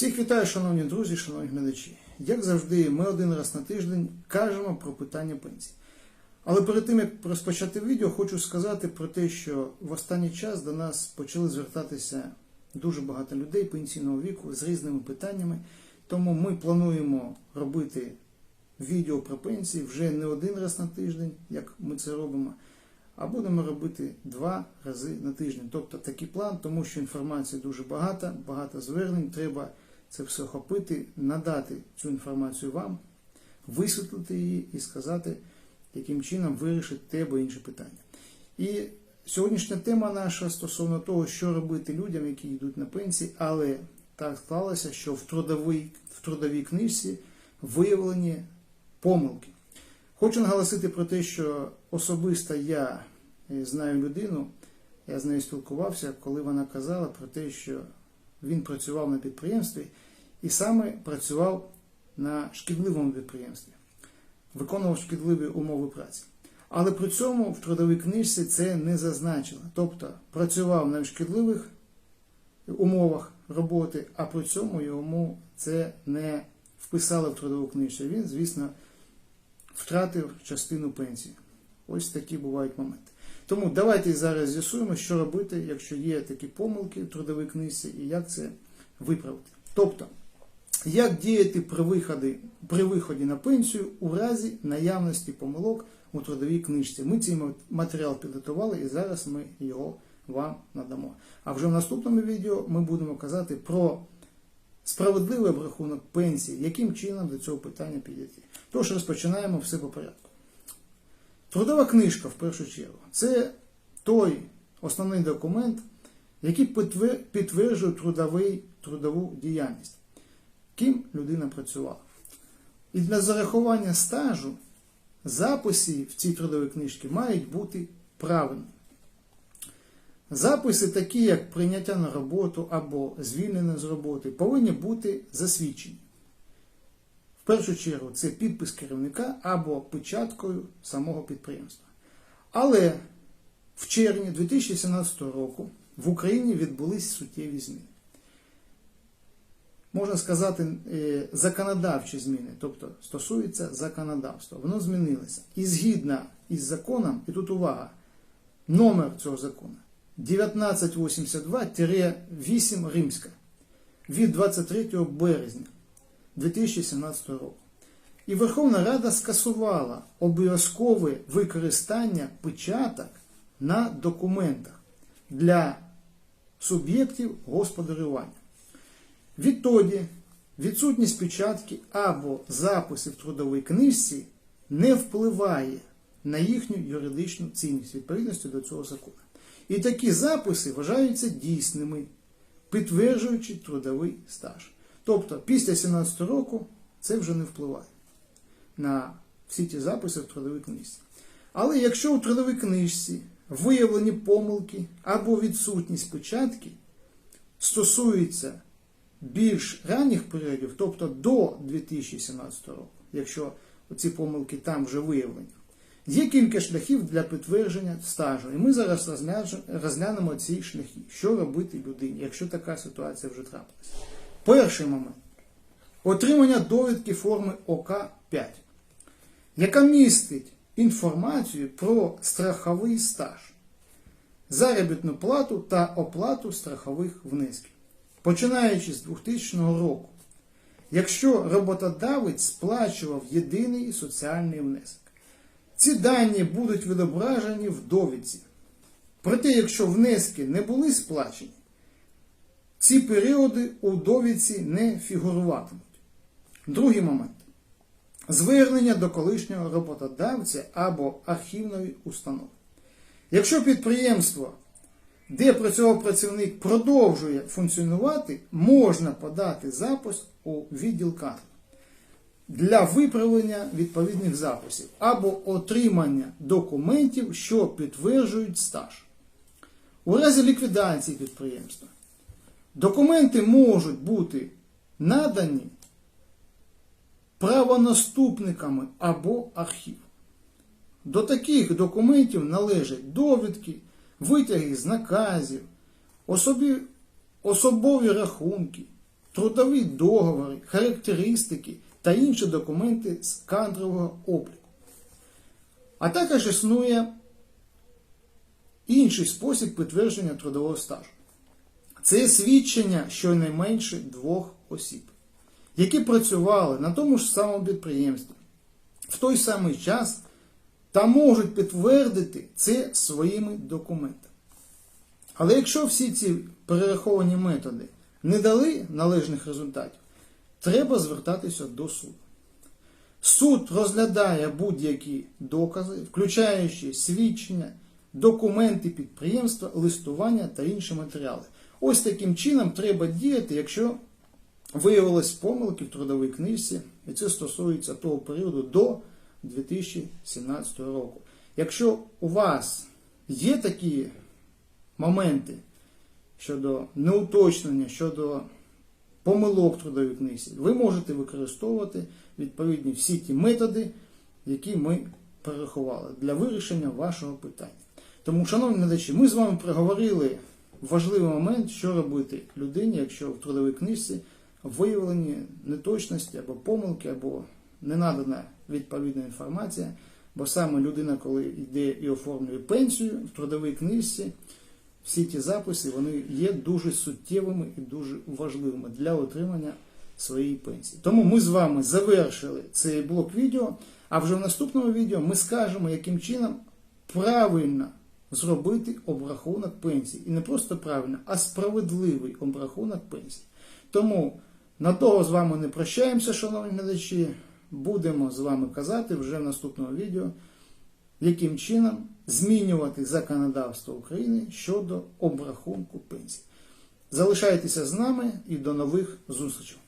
Всіх вітаю, шановні друзі, шановні глядачі. Як завжди, ми один раз на тиждень кажемо про питання пенсій. Але перед тим, як розпочати відео, хочу сказати про те, що в останній час до нас почали звертатися дуже багато людей пенсійного віку з різними питаннями. Тому ми плануємо робити відео про пенсії вже не один раз на тиждень, як ми це робимо, а будемо робити два рази на тиждень. Тобто такий план, тому що інформації дуже багато, багато звернень. Треба це все охопити, надати цю інформацію вам, висвітлити її і сказати, яким чином вирішити те або інше питання. І сьогоднішня тема наша стосовно того, що робити людям, які йдуть на пенсії, але так склалося, що в трудовій, в трудовій книжці виявлені помилки. Хочу наголосити про те, що особисто я е, знаю людину, я з нею спілкувався, коли вона казала про те, що він працював на підприємстві і саме працював на шкідливому підприємстві, виконував шкідливі умови праці. Але при цьому в трудовій книжці це не зазначено. Тобто працював на шкідливих умовах роботи, а при цьому йому це не вписали в трудову книжку. Він, звісно, втратив частину пенсії. Ось такі бувають моменти. Тому давайте зараз з'ясуємо, що робити, якщо є такі помилки в трудовій книжці, і як це виправити. Тобто, як діяти при виході, при виході на пенсію у разі наявності помилок у трудовій книжці. Ми цей матеріал підготували і зараз ми його вам надамо. А вже в наступному відео ми будемо казати про справедливий обрахунок пенсії, яким чином до цього питання підійти. Тож розпочинаємо все по порядку. Трудова книжка, в першу чергу, це той основний документ, який підтверджує трудовий, трудову діяльність, ким людина працювала. І для зарахування стажу записи в цій трудовій книжці мають бути правильні. Записи, такі як прийняття на роботу або звільнення з роботи, повинні бути засвідчені. В першу чергу це підпис керівника або печаткою самого підприємства. Але в червні 2017 року в Україні відбулись суттєві зміни. Можна сказати, законодавчі зміни, тобто стосується законодавства. Воно змінилося. І згідно із законом, і тут увага, номер цього закону 1982-8 Римська від 23 березня 2017 року. І Верховна Рада скасувала обов'язкове використання печаток на документах для суб'єктів господарювання. Відтоді відсутність печатки або записи в трудовій книжці не впливає на їхню юридичну цінність відповідності до цього закону. І такі записи вважаються дійсними, підтверджуючи трудовий стаж. Тобто після 17 року це вже не впливає на всі ті записи в трудовій книжці. Але якщо у трудовій книжці виявлені помилки або відсутність печатки стосується більш ранніх періодів, тобто до 2017 року, якщо ці помилки там вже виявлені, є кілька шляхів для підтвердження стажу. І ми зараз розглянемо ці шляхи, що робити людині, якщо така ситуація вже трапилася. Перший момент отримання довідки форми ОК-5, яка містить інформацію про страховий стаж, заробітну плату та оплату страхових внесків. Починаючи з 2000 року, якщо роботодавець сплачував єдиний соціальний внесок. Ці дані будуть відображені в довідці. Проте, якщо внески не були сплачені, ці періоди у довідці не фігуруватимуть. Другий момент. Звернення до колишнього роботодавця або архівної установи. Якщо підприємство, де працював працівник, продовжує функціонувати, можна подати запис у відділ кадрів для виправлення відповідних записів або отримання документів, що підтверджують стаж. У разі ліквідації підприємства документи можуть бути надані правонаступниками або архів. До таких документів належать довідки, витяги з наказів, особі, особові рахунки, трудові договори, характеристики та інші документи з кадрового обліку. А також існує інший спосіб підтвердження трудового стажу. Це свідчення щонайменше двох осіб, які працювали на тому ж самому підприємстві в той самий час та можуть підтвердити це своїми документами. Але якщо всі ці перераховані методи не дали належних результатів, треба звертатися до суду. Суд розглядає будь-які докази, включаючи свідчення, документи підприємства, листування та інші матеріали. Ось таким чином треба діяти, якщо виявилось помилки в трудовій книжці, і це стосується того періоду до 2017 року. Якщо у вас є такі моменти щодо неуточнення, щодо помилок трудовій книзі, ви можете використовувати відповідні всі ті методи, які ми перерахували для вирішення вашого питання. Тому, шановні глядачі, ми з вами проговорили важливий момент, що робити людині, якщо в трудовій книжці виявлені неточності або помилки, або не надана відповідна інформація. Бо саме людина, коли йде і оформлює пенсію в трудовій книжці, всі ті записи вони є дуже суттєвими і дуже важливими для отримання своєї пенсії. Тому ми з вами завершили цей блок відео, а вже в наступному відео ми скажемо, яким чином правильно зробити обрахунок пенсії. І не просто правильно, а справедливий обрахунок пенсії. Тому надовго з вами не прощаємося, шановні глядачі. Будемо з вами казати вже в наступному відео, яким чином змінювати законодавство України щодо обрахунку пенсій. Залишайтеся з нами і до нових зустрічей.